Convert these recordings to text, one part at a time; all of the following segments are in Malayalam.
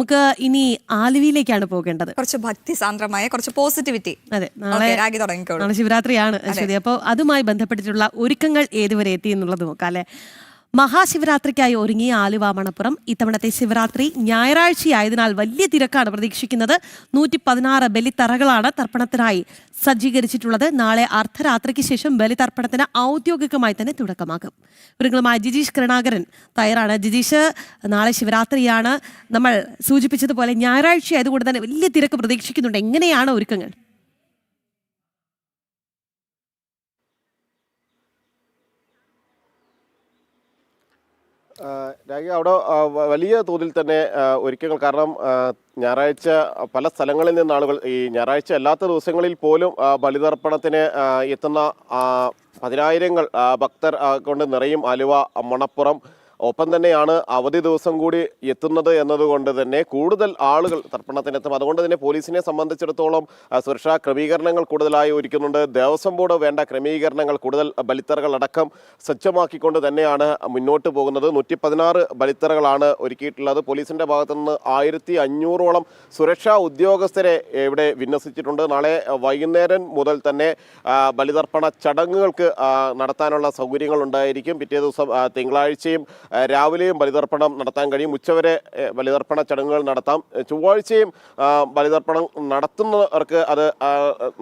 നമുക്ക് ഇനി ആലുവിയിലേക്കാണ് പോകേണ്ടത്. കുറച്ച് ഭക്തി സാന്ദ്രമായ കുറച്ച് പോസിറ്റിവിറ്റി അതെ നാളെ രാഗി തുടങ്ങിക്കോളൂ. നാളെ ശിവരാത്രിയാണ് ശരി അപ്പോൾ അതുമായി ബന്ധപ്പെട്ടിട്ടുള്ള ഒരുക്കങ്ങൾ ഏതുവരെ എത്തി എന്നുള്ളത് നോക്കാം അല്ലെ? മഹാശിവരാത്രിക്കായി ഒരുങ്ങിയ ആലുവ മണപ്പുറം ഇത്തവണത്തെ ശിവരാത്രി ഞായറാഴ്ചയായതിനാൽ വലിയ തിരക്കാണ് പ്രതീക്ഷിക്കുന്നത്. നൂറ്റി പതിനാറ് ബലിത്തറകളാണ് തർപ്പണത്തിനായി സജ്ജീകരിച്ചിട്ടുള്ളത്. നാളെ അർദ്ധരാത്രിക്ക് ശേഷം ബലിതർപ്പണത്തിന് ഔദ്യോഗികമായി തന്നെ തുടക്കമാകും. ഒരുങ്ങളുമായി ജിജീഷ് കരുണാകരൻ തയ്യാറാണ്. ജിജീഷ് നാളെ ശിവരാത്രിയാണ്. നമ്മൾ സൂചിപ്പിച്ചതുപോലെ ഞായറാഴ്ച ആയതുകൊണ്ട് തന്നെ വലിയ തിരക്ക് പ്രതീക്ഷിക്കുന്നുണ്ട്. എങ്ങനെയാണ് ഒരുക്കങ്ങൾ? രാഗി അവിടെ വലിയ തോതിൽ തന്നെ ഒരുക്കങ്ങൾ. കാരണം ഞായറാഴ്ച പല സ്ഥലങ്ങളിൽ നിന്ന് ആളുകൾ ഈ ഞായറാഴ്ച അല്ലാത്ത ദിവസങ്ങളിൽ പോലും ബലിതർപ്പണത്തിന് എത്തുന്ന പതിനായിരങ്ങൾ ഭക്തർ കൊണ്ട് നിറയും ആലുവ മണപ്പുറം ഒപ്പം തന്നെയാണ് അവധി ദിവസം കൂടി എത്തുന്നത് എന്നതുകൊണ്ട് തന്നെ കൂടുതൽ ആളുകൾ തർപ്പണത്തിനെത്തും. അതുകൊണ്ട് തന്നെ പോലീസിനെ സംബന്ധിച്ചിടത്തോളം സുരക്ഷാ ക്രമീകരണങ്ങൾ കൂടുതലായി ഒരുക്കുന്നുണ്ട്. ദേവസ്വം ബോർഡ് വേണ്ട ക്രമീകരണങ്ങൾ കൂടുതൽ ബലിത്തറകൾ അടക്കം സജ്ജമാക്കിക്കൊണ്ട് തന്നെയാണ് മുന്നോട്ട് പോകുന്നത്. നൂറ്റി പതിനാറ് ബലിത്തറകളാണ് ഒരുക്കിയിട്ടുള്ളത്. പോലീസിന്റെ ഭാഗത്തു നിന്ന് ആയിരത്തി അഞ്ഞൂറോളം സുരക്ഷാ ഉദ്യോഗസ്ഥരെ ഇവിടെ വിന്യസിച്ചിട്ടുണ്ട്. നാളെ വൈകുന്നേരം മുതൽ തന്നെ ബലിതർപ്പണ ചടങ്ങുകൾക്ക് നടത്താനുള്ള സൗകര്യങ്ങൾ ഉണ്ടായിരിക്കും. പിറ്റേ ദിവസം തിങ്കളാഴ്ചയും രാവിലെയും ബലിതർപ്പണം നടത്താൻ കഴിയും. ഉച്ചവരെ ബലിതർപ്പണ ചടങ്ങുകൾ നടത്താം. ചൊവ്വാഴ്ചയും ബലിതർപ്പണം നടത്തുന്നവർക്ക് അത്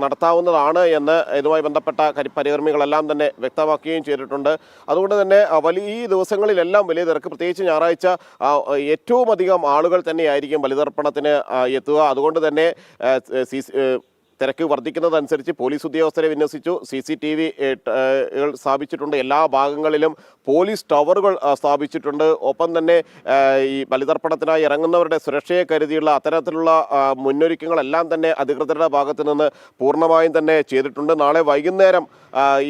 നടത്താവുന്നതാണ് എന്ന് ഇതുമായി ബന്ധപ്പെട്ട പരികർമ്മികളെല്ലാം തന്നെ വ്യക്തമാക്കുകയും ചെയ്തിട്ടുണ്ട്. അതുകൊണ്ട് തന്നെ വലിയ ഈ ദിവസങ്ങളിലെല്ലാം വലിയ തിരക്ക്. പ്രത്യേകിച്ച് ഞായറാഴ്ച ഏറ്റവും അധികം ആളുകൾ തന്നെയായിരിക്കും ബലിതർപ്പണത്തിന് എത്തുക. അതുകൊണ്ട് തന്നെ തിരക്ക് വർദ്ധിക്കുന്നതനുസരിച്ച് പോലീസ് ഉദ്യോഗസ്ഥരെ വിന്യസിച്ചു. സി സി ടി വി സ്ഥാപിച്ചിട്ടുണ്ട്. എല്ലാ ഭാഗങ്ങളിലും പോലീസ് ടവറുകൾ സ്ഥാപിച്ചിട്ടുണ്ട്. ഒപ്പം തന്നെ ഈ ബലിതർപ്പണത്തിനായി ഇറങ്ങുന്നവരുടെ സുരക്ഷയെ കരുതിയുള്ള അത്തരത്തിലുള്ള മുന്നൊരുക്കങ്ങളെല്ലാം തന്നെ അധികൃതരുടെ ഭാഗത്തു നിന്ന് പൂർണമായും തന്നെ ചെയ്തിട്ടുണ്ട്. നാളെ വൈകുന്നേരം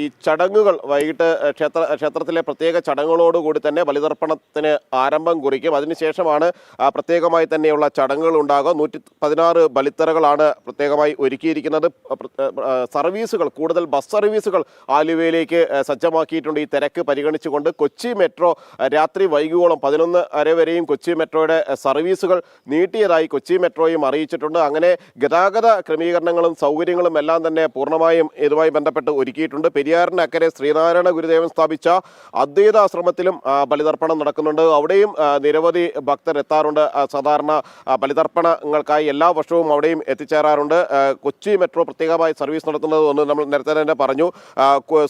ഈ ചടങ്ങുകൾ വൈകിട്ട് ക്ഷേത്ര ക്ഷേത്രത്തിലെ പ്രത്യേക ചടങ്ങുകളോടുകൂടി തന്നെ ബലിതർപ്പണത്തിന് ആരംഭം കുറിക്കും. അതിനുശേഷമാണ് പ്രത്യേകമായി തന്നെയുള്ള ചടങ്ങുകൾ ഉണ്ടാകുക. നൂറ്റി പതിനാറ് ബലിത്തറകളാണ് പ്രത്യേകമായി ഒരുക്കിയിരിക്കുന്നത്. പ്ര- സർവീസുകൾ കൂടുതൽ ബസ് സർവീസുകൾ ആലുവയിലേക്ക് സജ്ജമാക്കിയിട്ടുണ്ട് ഈ തിരക്ക് പരിഗണിച്ചുകൊണ്ട് കൊച്ചി മെട്രോ രാത്രി വൈകുവോളം പതിനൊന്ന് അര വരെയും കൊച്ചി മെട്രോയുടെ സർവീസുകൾ നീട്ടിയതായി കൊച്ചി മെട്രോയും അറിയിച്ചിട്ടുണ്ട്. അങ്ങനെ ഗതാഗത ക്രമീകരണങ്ങളും സൗകര്യങ്ങളും എല്ലാം തന്നെ പൂർണമായും ഇതുമായി ബന്ധപ്പെട്ട് ഒരുക്കിയിട്ടുണ്ട്. പെരിയാറിന് അക്കരെ ശ്രീനാരായണ ഗുരുദേവൻ സ്ഥാപിച്ച അദ്വൈതാശ്രമത്തിലും ബലിതർപ്പണം നടക്കുന്നുണ്ട്. അവിടെയും നിരവധി ഭക്തർ എത്താറുണ്ട്. സാധാരണ ബലിതർപ്പണങ്ങൾക്കായി എല്ലാ വർഷവും അവിടെയും എത്തിച്ചേരാറുണ്ട്. ആ, കൊച്ചി മെട്രോ പ്രത്യേകമായി സർവീസ് നടത്തുന്നത് ഒന്ന് നമ്മൾ നേരത്തെ തന്നെ പറഞ്ഞു.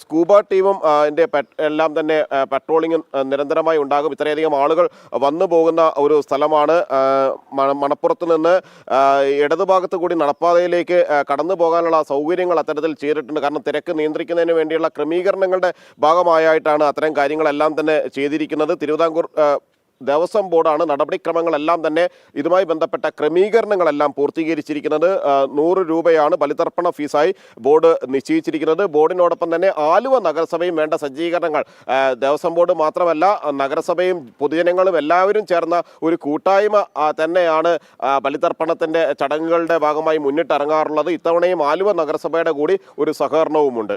സ്കൂബ ടീമും എന്റെ എല്ലാം തന്നെ പെട്രോളിംഗ് നിരന്തരമായി ഉണ്ടാകും. ഇത്രയധികം ആളുകൾ വന്നു പോകുന്ന ഒരു സ്ഥലമാണ്. മണപ്പുറത്ത് നിന്ന് ഇടതുഭാഗത്ത് കൂടി നടപ്പാതയിലേക്ക് കടന്നു പോകാനുള്ള സൗകര്യങ്ങൾ അത്തരത്തിൽ ചെയ്തിട്ടുണ്ട്. കാരണം തിരക്ക് നിയന്ത്രിക്കുന്നതിന് വേണ്ടിയുള്ള ക്രമീകരണങ്ങളുടെ ഭാഗമായിട്ടാണ് അത്തരം കാര്യങ്ങളെല്ലാം തന്നെ ചെയ്തിരിക്കുന്നത്. തിരുവിതാംകൂർ ദേവസ്വം ബോർഡാണ് നടപടിക്രമങ്ങളെല്ലാം തന്നെ ഇതുമായി ബന്ധപ്പെട്ട ക്രമീകരണങ്ങളെല്ലാം പൂർത്തീകരിച്ചിരിക്കുന്നത്. നൂറ് രൂപയാണ് ബലിതർപ്പണ ഫീസായി ബോർഡ് നിശ്ചയിച്ചിരിക്കുന്നത്. ബോർഡിനോടൊപ്പം തന്നെ ആലുവ നഗരസഭയും വേണ്ട സജ്ജീകരണങ്ങൾ. ദേവസ്വം ബോർഡ് മാത്രമല്ല നഗരസഭയും പൊതുജനങ്ങളും എല്ലാവരും ചേർന്ന ഒരു കൂട്ടായ്മ തന്നെയാണ് ബലിതർപ്പണത്തിന്റെ ചടങ്ങുകളുടെ ഭാഗമായി മുന്നിട്ടിറങ്ങാറുള്ളത്. ഇത്തവണയും ആലുവ നഗരസഭയുടെ കൂടി ഒരു സഹകരണവുമുണ്ട്.